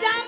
llama.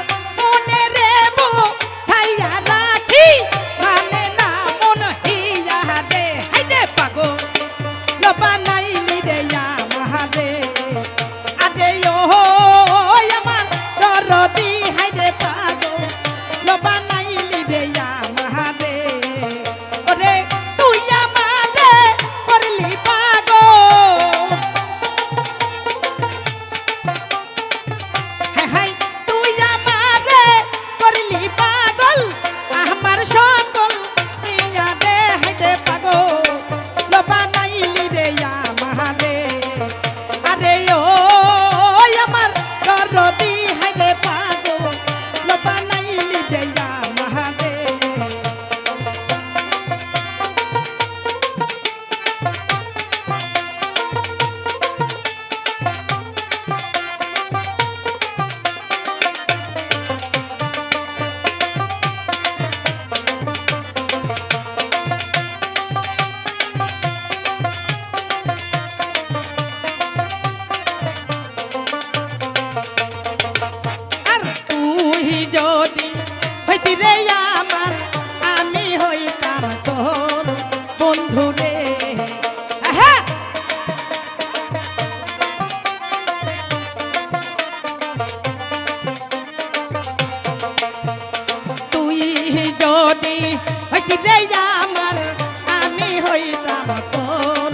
রে আমার, আমি হইতাম তোর বন্ধু রে। তুই যদি হইতি রে আমার, আমি হইতাম তোর